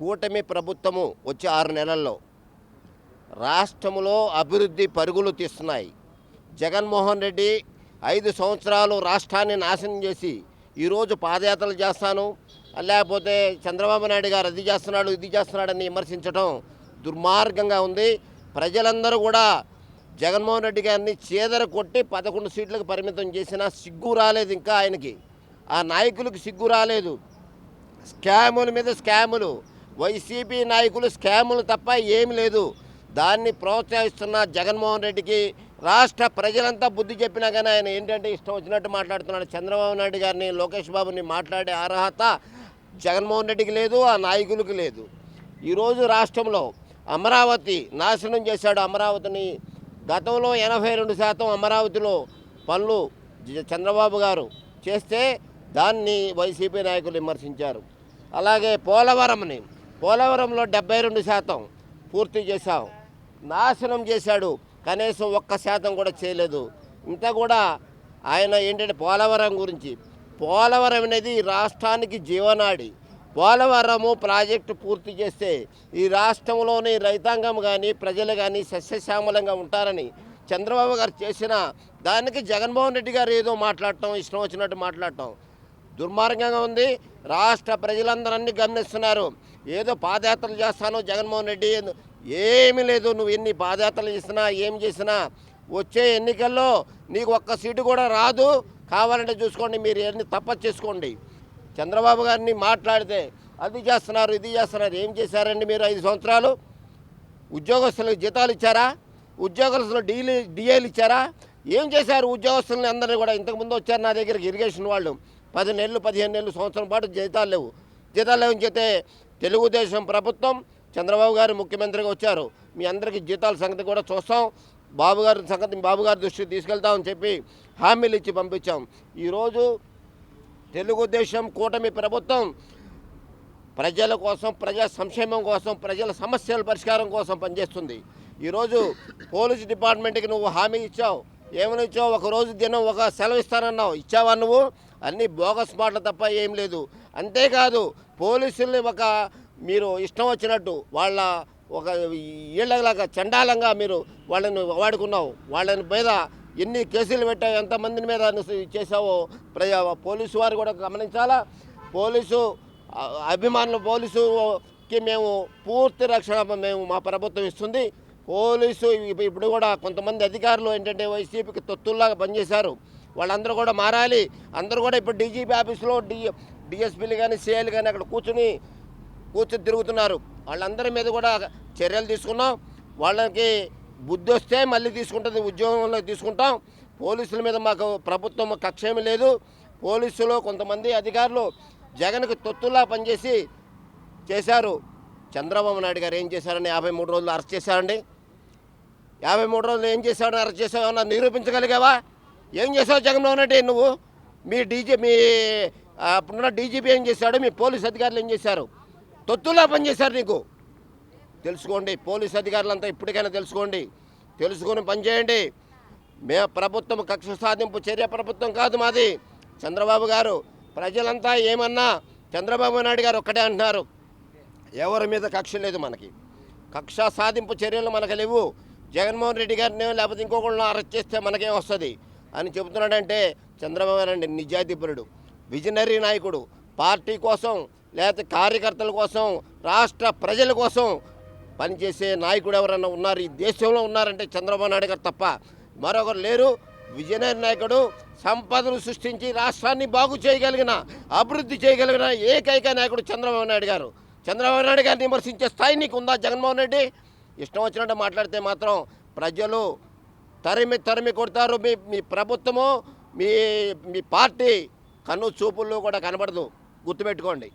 కూటమి ప్రభుత్వము వచ్చే ఆరు నెలల్లో రాష్ట్రంలో అభివృద్ధి పరుగులు తీస్తున్నాయి. జగన్మోహన్ రెడ్డి ఐదు సంవత్సరాలు రాష్ట్రాన్ని నాశనం చేసి ఈరోజు పాదయాత్రలు చేస్తాను. లేకపోతే చంద్రబాబు నాయుడు గారు అది చేస్తున్నాడు ఇది చేస్తున్నాడని విమర్శించడం దుర్మార్గంగా ఉంది. ప్రజలందరూ కూడా జగన్మోహన్ రెడ్డి గారిని చీదర కొట్టి పదకొండు సీట్లకు పరిమితం చేసినా సిగ్గు రాలేదు ఇంకా ఆయనకి. ఆ నాయకులకు సిగ్గు రాలేదు. స్కాముల మీద స్కాములు వైసీపీ నాయకులు స్కాములు తప్ప ఏమి లేదు. దాన్ని ప్రోత్సహిస్తున్న జగన్మోహన్ రెడ్డికి రాష్ట్ర ప్రజలంతా బుద్ధి చెప్పినా కానీ ఆయన ఏంటంటే ఇష్టం వచ్చినట్టు మాట్లాడుతున్నాడు. చంద్రబాబు నాయుడు గారిని లోకేష్ బాబుని మాట్లాడే అర్హత జగన్మోహన్ రెడ్డికి లేదు ఆ నాయకులకు లేదు. ఈరోజు రాష్ట్రంలో అమరావతి నాశనం చేశాడు. అమరావతిని గతంలో ఎనభై రెండు శాతం అమరావతిలో పనులు చంద్రబాబు గారు చేస్తే దాన్ని వైసీపీ నాయకులు విమర్శించారు. అలాగే పోలవరంని పోలవరంలో డెబ్బై రెండు శాతం పూర్తి చేశాం. నాశనం చేశాడు. కనీసం ఒక్క శాతం కూడా చేయలేదు. ఇంత కూడా ఆయన ఏంటంటే పోలవరం గురించి. పోలవరం అనేది రాష్ట్రానికి జీవనాడి. పోలవరము ప్రాజెక్టు పూర్తి చేస్తే ఈ రాష్ట్రంలోని రైతాంగం కానీ ప్రజలు కానీ సస్యశ్యామలంగా ఉంటారని చంద్రబాబు గారు చేసిన దానికి జగన్మోహన్ రెడ్డి గారు ఏదో మాట్లాడటం ఇష్టం వచ్చినట్టు మాట్లాడటం దుర్మార్గంగా ఉంది. రాష్ట్ర ప్రజలందరూ గమనిస్తున్నారు. ఏదో పాదయాత్రలు చేస్తాను జగన్మోహన్ రెడ్డి. ఏమీ లేదు నువ్వు ఎన్ని పాదయాత్రలు చేసినా ఏం చేసినా వచ్చే ఎన్నికల్లో నీకు ఒక్క సీటు కూడా రాదు. కావాలంటే చూసుకోండి మీరు ఎన్ని తప్ప చేసుకోండి. చంద్రబాబు గారిని మాట్లాడితే అది చేస్తున్నారు ఇది చేస్తున్నారు ఏం చేశారండి మీరు ఐదు సంవత్సరాలు? ఉద్యోగస్తులకు జీతాలు ఇచ్చారా? ఉద్యోగస్తులు డీలు డిఏలు ఇచ్చారా? ఏం చేశారు ఉద్యోగస్తులని అందరినీ కూడా? ఇంతకుముందు వచ్చారు నా దగ్గరికి ఇరిగేషన్ వాళ్ళు. పది నెలలు పదిహేను నెలలు సంవత్సరం పాటు జీతాలు లేవు. జీతాలు లేవని చెప్తే తెలుగుదేశం ప్రభుత్వం చంద్రబాబు గారు ముఖ్యమంత్రిగా వచ్చారు. మీ అందరికీ జీతాల సంగతి కూడా చూస్తాం. బాబు గారి సంగతి బాబు గారి దృష్టికి తీసుకెళ్తామని చెప్పి హామీలు ఇచ్చి పంపించాం. ఈరోజు తెలుగుదేశం కూటమి ప్రభుత్వం ప్రజల కోసం ప్రజా సంక్షేమం కోసం ప్రజల సమస్యల పరిష్కారం కోసం పనిచేస్తుంది. ఈరోజు పోలీస్ డిపార్ట్మెంట్కి నువ్వు హామీ ఇచ్చావు. ఏమని ఇచ్చావు? ఒకరోజు దినం ఒక సెలవు ఇస్తానన్నావు. ఇచ్చావా నువ్వు? అన్నీ బోగస్ మాటలు తప్ప ఏం లేదు. అంతేకాదు పోలీసుల్ని ఒక మీరు ఇష్టం వచ్చినట్టు వాళ్ళ ఒక ఈళ్ళలాగా చండాలంగా మీరు వాళ్ళని వాడుకున్నావు. వాళ్ళని మీద ఎన్ని కేసులు పెట్టావు ఎంతమందిని మీద చేసావో ప్రజా పోలీసు వారు కూడా గమనించాలా? పోలీసు అభిమానులు పోలీసుకి మేము పూర్తి రక్షణ మేము మా ప్రభుత్వం ఇస్తుంది. పోలీసు ఇప్పుడు కూడా కొంతమంది అధికారులు ఏంటంటే వైసీపీకి తొత్తుల్లాగా పనిచేశారు. వాళ్ళందరూ కూడా మారాలి. అందరూ కూడా ఇప్పుడు డీజీపీ ఆఫీస్లో డీ డిఎస్పీలు కానీ సిఐలు కానీ అక్కడ కూర్చుని కూర్చొని తిరుగుతున్నారు. వాళ్ళందరి మీద కూడా చర్యలు తీసుకున్నాం. వాళ్ళకి బుద్ధి వస్తే మళ్ళీ తీసుకుంటుంది ఉద్యోగంలో తీసుకుంటాం. పోలీసుల మీద మాకు ప్రభుత్వం కక్ష ఏమీ లేదు. పోలీసులు కొంతమంది అధికారులు జగన్కి తొత్తులా పనిచేసి చేశారు. చంద్రబాబు నాయుడు గారు ఏం చేశారని యాభై మూడు రోజులు అరెస్ట్ చేశారండి. యాభై మూడు రోజులు ఏం చేశాడని అరెస్ట్ చేసావన్నా నిరూపించగలిగావా? ఏం చేసావు జగన్మోహన్ రెడ్డి నువ్వు? మీ డీజే మీ అప్పుడున్న డీజీపీ ఏం చేశాడు? మీ పోలీస్ అధికారులు ఏం చేశారు? తొత్తులా పనిచేశారు నీకు. తెలుసుకోండి పోలీస్ అధికారులంతా ఇప్పటికైనా తెలుసుకోండి. తెలుసుకొని పనిచేయండి మే ప్రభుత్వం కక్ష సాధింపు చర్య ప్రభుత్వం కాదు మాది. చంద్రబాబు గారు ప్రజలంతా ఏమన్నా చంద్రబాబు నాయుడు గారు ఒక్కటే అంటున్నారు. ఎవరి మీద కక్ష లేదు మనకి. కక్ష సాధింపు చర్యలు మనకు లేవు. జగన్మోహన్ రెడ్డి గారిని లేకపోతే ఇంకొకళ్ళని అరెస్ట్ చేస్తే మనకేం వస్తుంది? అని చెబుతున్నాడంటే చంద్రబాబు నాయుడు అంటే నిజాయితీపరుడు విజనరీ నాయకుడు. పార్టీ కోసం లేకపోతే కార్యకర్తల కోసం రాష్ట్ర ప్రజల కోసం పనిచేసే నాయకుడు ఎవరన్నా ఉన్నారు? ఈ దేశంలో ఉన్నారంటే చంద్రబాబు నాయుడు గారు తప్ప మరొకరు లేరు. విజయనగర నాయకుడు సంపదను సృష్టించి రాష్ట్రాన్ని బాగు చేయగలిగిన అభివృద్ధి చేయగలిగిన ఏకైక నాయకుడు చంద్రబాబు నాయుడు గారు. చంద్రబాబు నాయుడు గారిని విమర్శించే స్థాయి నీకు ఉందా జగన్మోహన్ రెడ్డి? ఇష్టం వచ్చినట్టు మాట్లాడితే మాత్రం ప్రజలు తరిమి తరిమి కొడతారు. మీ మీ ప్రభుత్వము మీ మీ పార్టీ కన్ను చూపుల్లో కూడా కనబడదు. గుర్తుపెట్టుకోండి.